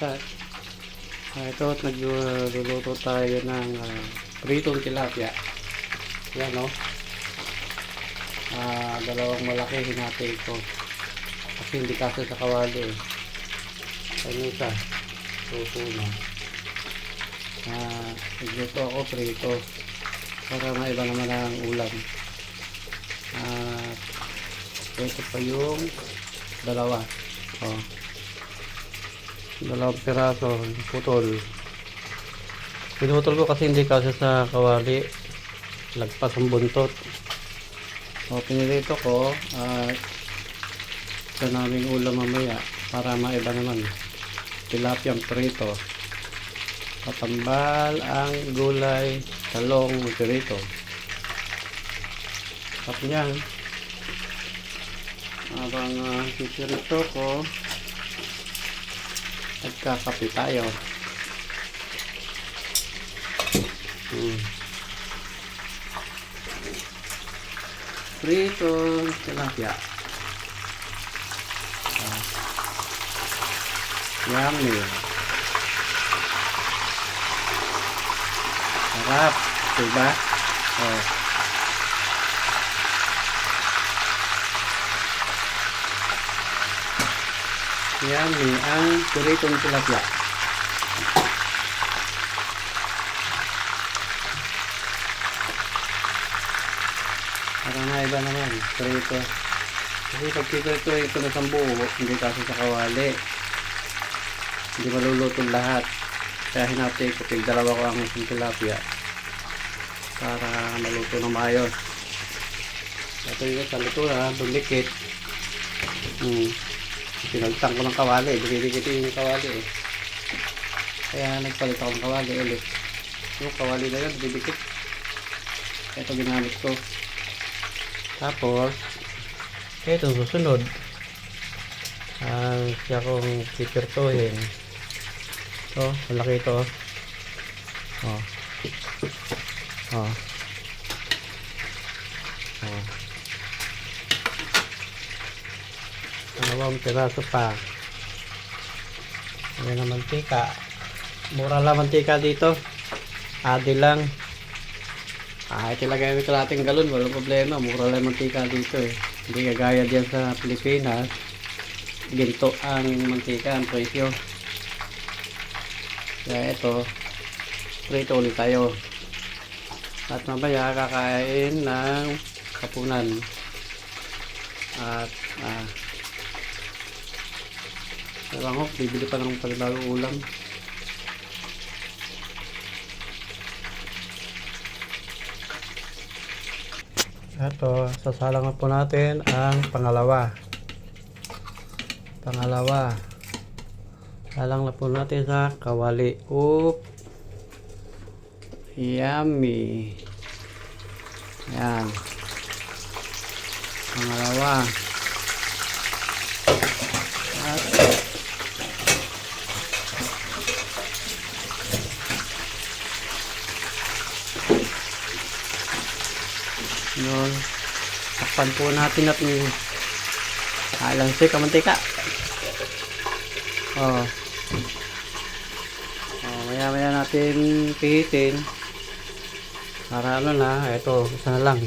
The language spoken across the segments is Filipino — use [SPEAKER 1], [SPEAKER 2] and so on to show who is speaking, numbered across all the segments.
[SPEAKER 1] start. Ah, ito at nagluluto tayo ng ah, pritong tilapia. Yan no. Ah, dalawang malaki hinati ko. Kasi hindi kasi sa kawali eh. Ano isa? Luto na. Ah, nagluto ako prito. Para maiba naman ang ulam. Ah, ito pa yung dalawa. Oh. Dalawang piraso, putol. Pinutol ko kasi hindi kasi sa kawali. Lagpas ang buntot. O, pinilito ko at sa naming ulam mamaya para maiba naman. Tilapia prito. Patambal ang gulay, talong, prito. Tap niyan. Habang uh, sisirito ko, nagkakape tayo. Hmm. Prito tilapia. Ah. Yummy. Sarap. Diba? Oh. Yummy ang puritong tilapia. Para na iba naman, prito. Kasi pag prito ito na sa buo, hindi kasi sa kawali. Hindi maluluto lahat. Kaya hinati ko, dalawa ko ang isang tilapia. Para maluto na maayos. Ito yung sa luto na, dumikit. Hmm. Pinagtang ko ng kawali, dinidikitin yung kawali eh. Kaya nagpalit ako ng kawali ulit. Yung kawali na yun, didikit. Ito ginamit ko. Tapos, ito susunod. Ang siya kong pipirtuhin. Ito, malaki ito. Oh. Oh. Oh. Dalawang piraso pa. Ayan ang mantika. Mura lang mantika dito. Adi lang. Ah, ilagay mo kalating galon, walang problema. Mura lang mantika dito eh. Hindi kagaya diyan sa Pilipinas. Ginto ang mantika, ang presyo. Kaya ito, prito ulit tayo. At mamaya kakain ng kapunan. At, ah, Ewan ko, bibili pa ng panibagong ulam. Ito, sasalangan po natin ang pangalawa. Pangalawa. Salang na po natin sa kawali. Oop. Yummy. Yan. Pangalawa. At Yun. Takpan po natin at yung alang siya kamantika. Oh. Oh, maya maya natin pihitin. Para ano na, ito, isa na lang.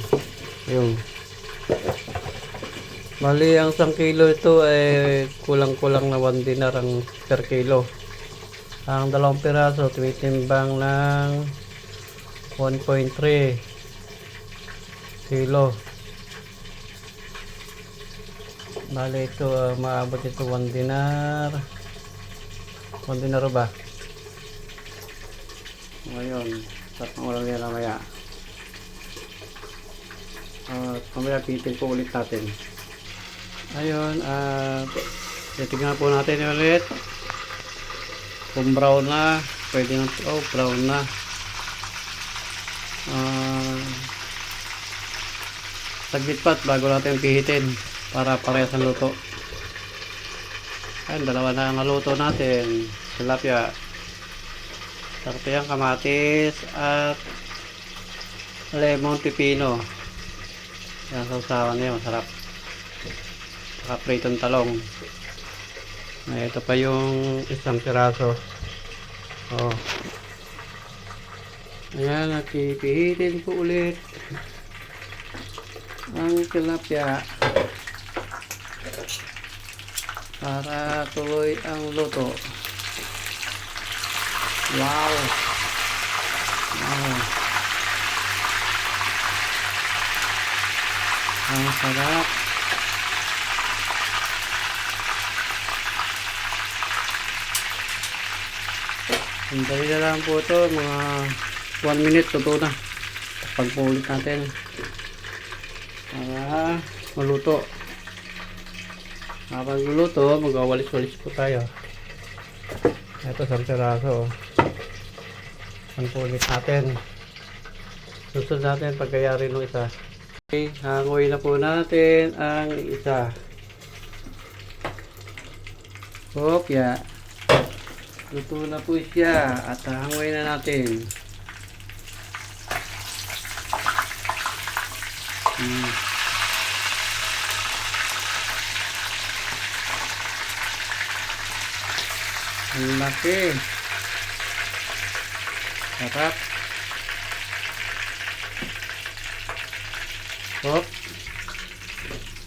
[SPEAKER 1] Yung. Bali, ang isang kilo ito ay kulang-kulang na 1 dinar ang per kilo. Ang dalawang piraso, tumitimbang ng 1.3 kilo. Bale ito, ah, maabot ito 1 dinar. 1 dinar ba? Ngayon, tatlong oras yan mamaya. At mamaya pitin po ulit natin. Ayun, at titignan po natin ulit. Kung brown na, pwede na, oh brown na. Ah, saglit pat bago natin pihitin para parehas ang luto. Ayun, dalawa na ang luto natin. Tilapia. Sarapiyang kamatis at lemon pipino. Yan, sausawan niya, masarap. Saka pritong talong. Ay, ito pa yung isang piraso. Oh. Ayan, at pipihitin ko ulit ang tilapia para tuloy ang luto. Wow! Wow! Ang sarap! Sandali na lang po ito, mga 1 minute, totoo na. Pagpulit natin. Para maluto. Habang luluto, magwawalis-walis po tayo. Ito sa piraso. Pagpulit natin. Susunod natin pagkayari ng isa. Okay, hangoy na po natin ang isa. Kopya. Luto na po siya at hangoy na natin. Hmm. Ang laki. Sarap. Hop.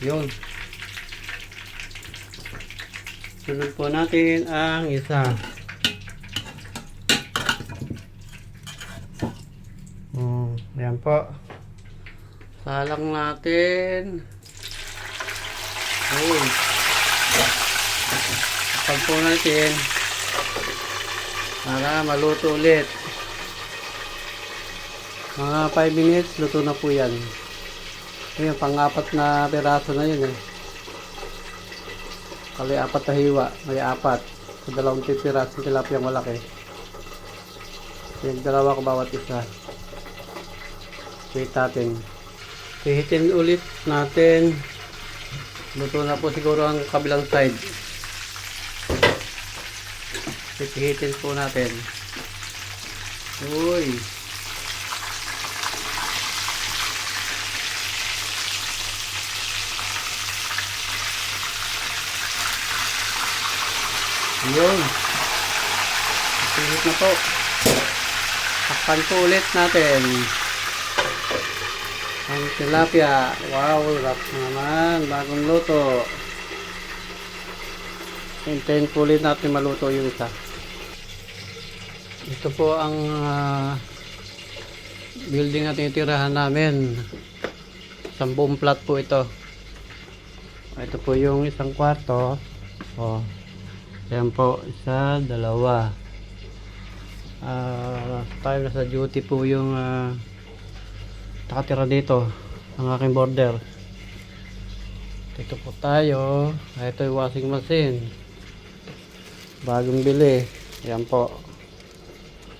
[SPEAKER 1] Yun. Sunod po natin ang isa. Hmm, ayan po. Salang natin. Uy. Pag po natin para maluto ulit. Mga 5 minutes, luto na po yan. Ayan, pang-apat na piraso na yun eh. Kali apat na hiwa, may apat. Sa dalawang piraso ng tilapia malaki. Yung dalawa ko bawat isa. Wait natin. Pihitin ulit natin. Luto na po siguro ang kabilang side. Pihitin po natin. Uy. Yun. Pihit na po. Takpan po ulit natin. Ang tilapia. Wow, rap naman. Bagong luto. Hintayin po ulit natin maluto yung isa. Ito po ang ah, building na tinitirahan namin. Isang buong flat po ito. Ito po yung isang kwarto. Oh. Yan po, isa, dalawa. Ah, tayo nasa duty po yung ah, nakatira dito ang aking border. Dito po tayo. Ah, Ito yung washing machine. Bagong bili. Yan po.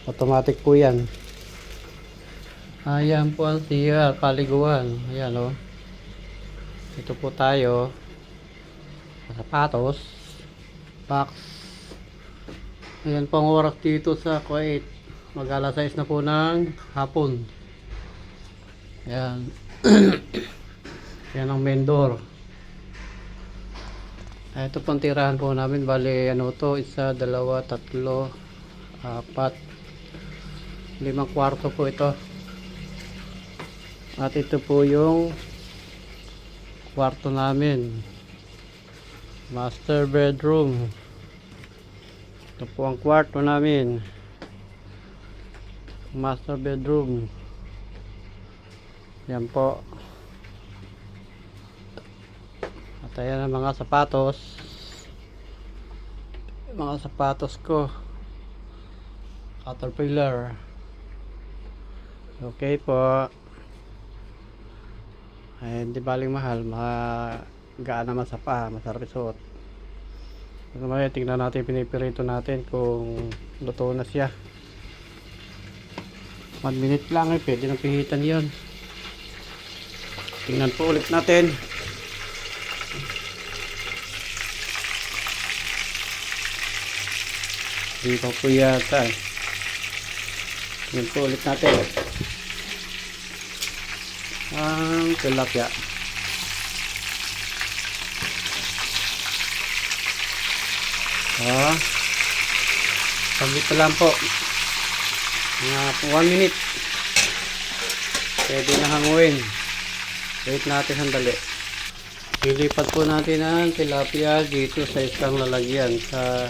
[SPEAKER 1] Automatic po yan. Ayan po ang CR, paliguan. Ayan o. Ito po tayo. Sapatos. Box. Ayan po ang oras dito sa Kuwait. Mag alas 6 na po ng hapon. Ayan. Yan ang main door. Ah, Ito pong tirahan po namin. Bali, ano to? Isa, dalawa, tatlo, apat, limang kwarto po ito. At ito po yung kwarto namin. Master bedroom. Ito po ang kwarto namin. Master bedroom. Yan po. At ayan ang mga sapatos. Mga sapatos ko. Caterpillar. Okay po. Ay, hindi baling mahal. Magaan naman sa paa. Masarap isuot. Mamaya tingnan natin pinipirito natin kung luto na siya. 1 minute lang eh. Pwede nang pihitan yon. Tingnan po ulit natin. Hindi pa po yata eh. Tingnan po ulit natin. Ang tilapia. Oh. Saglit lang po. Mga 1 minute. Pwede na hanguin. Wait natin sandali. Lilipat po natin ang tilapia dito sa isang lalagyan sa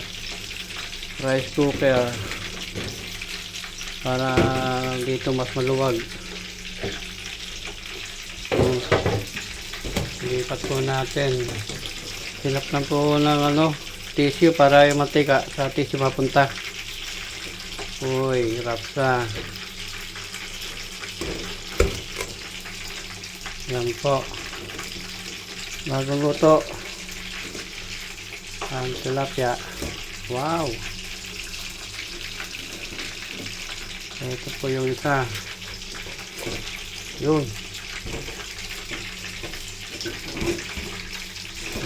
[SPEAKER 1] rice cooker para dito mas maluwag. Lilipat po natin. Silap lang po ng ano, tissue para yung mantika sa tissue mapunta. Uy, rapsa. Yan po. Bagong luto. Ang tilapia. Wow. Ito po yung isa. Yun.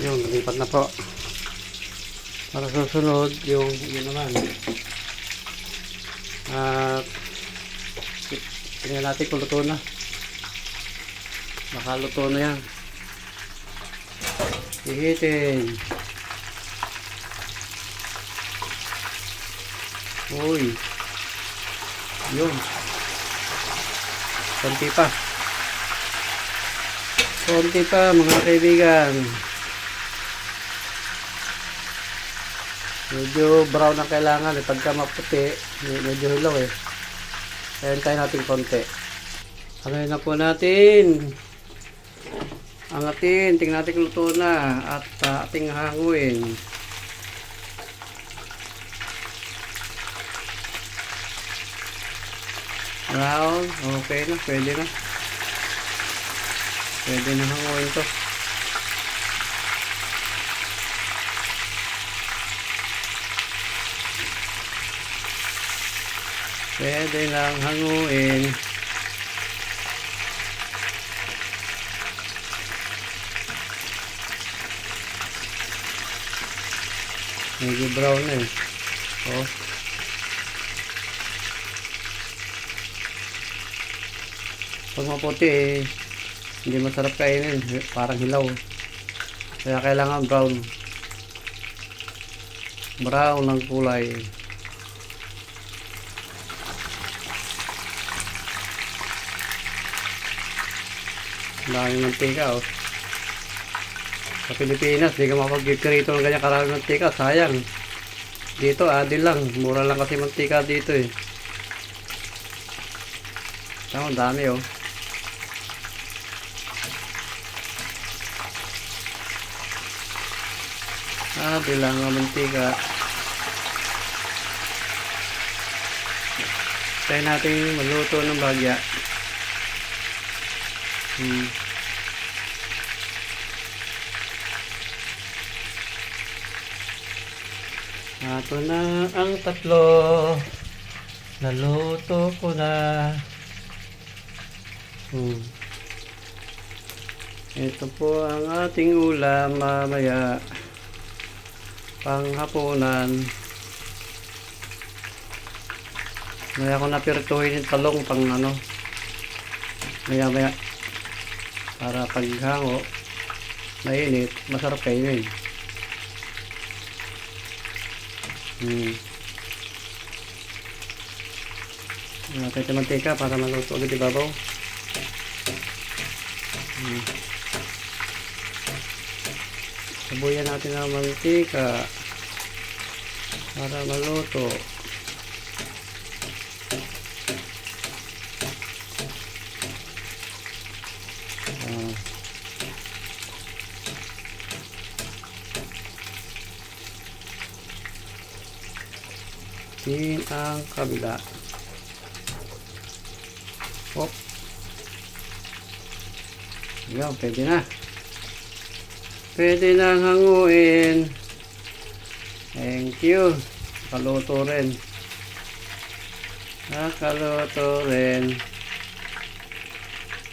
[SPEAKER 1] Yun, lipat na po. Para susunod, yung yun naman. At tingnan natin kung luto na. Nakaluto na yan. Ihitin. Uy. Yun. Konti pa. Konti pa mga kaibigan. Medyo brown ang kailangan eh. Pagka maputi, medyo hilaw eh. Kaya tayo natin konti. Ano na po natin? Angatin, tingnan natin luto na at uh, ating hanguin. Brown, okay na, pwede na. Pwede na hanguin to. Pwede lang hanguin. Medyo brown na eh. Oh. Pag maputi eh, hindi masarap kainin. Parang hilaw. Kaya kailangan brown. Brown ang kulay. Ang daming mantika oh. Sa Pilipinas, di ka makapag-give ka rito ng ganyan karaming mantika. Sayang. Dito, adil lang. Mura lang kasi mantika dito eh. Ang dami oh. Adil lang ang mantika. Try natin magluto ng bagya. Hmm. Ato na ang tatlo. Naluto ko na. Hmm. Ito po ang ating ulam mamaya. Panghapunan. Maya ko napirtuhin yung talong pang ano. Maya maya. Para paghango. Mainit. Masarap kainin. Hmm. Natin ito mantika para maluto agad ibabaw. Hmm. Sabuyan natin ang mantika para maluto. Din ang kabila. Hop. Yan, pwede na. Pwede na hanguin. Thank you. Nakaluto rin. Nakaluto rin.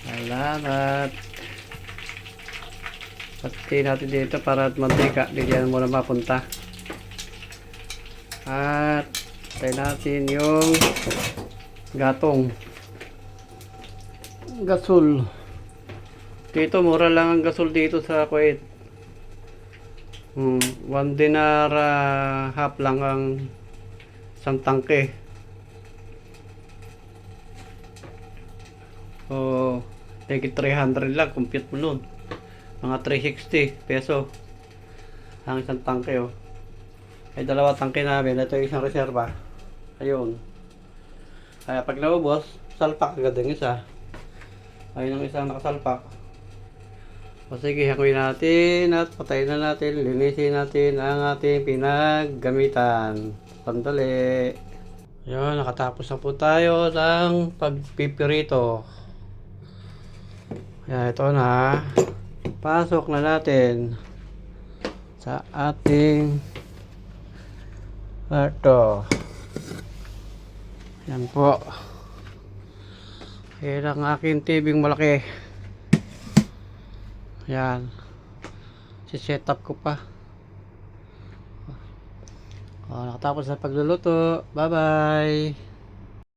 [SPEAKER 1] Salamat. Pati natin dito para at mantika. Bigyan mo na mapunta. At tayo natin yung gatong. Gasol. Dito, mura lang ang gasol dito sa Kuwait. Hmm, one dinar ah, half lang ang isang tangke. O, take it 300 lang, compute mo nun. Mga 360 peso. Ang isang tangke, oh. Ay, dalawa tangke namin. Ito yung isang reserva. Ayun. Kaya pag naubos, salpak agad ang isa. Ayun ang isang nakasalpak. O sige, hakuin natin at patayin na natin, linisin natin ang ating pinaggamitan. Sandali. Ayun, nakatapos na po tayo ng pagpipirito. Kaya ito na. Pasok na natin sa ating ito. Yan po. Yan ang aking tibing malaki. Yan. Si-set up ko pa. Oh, nakatapos na pagluluto. Bye-bye.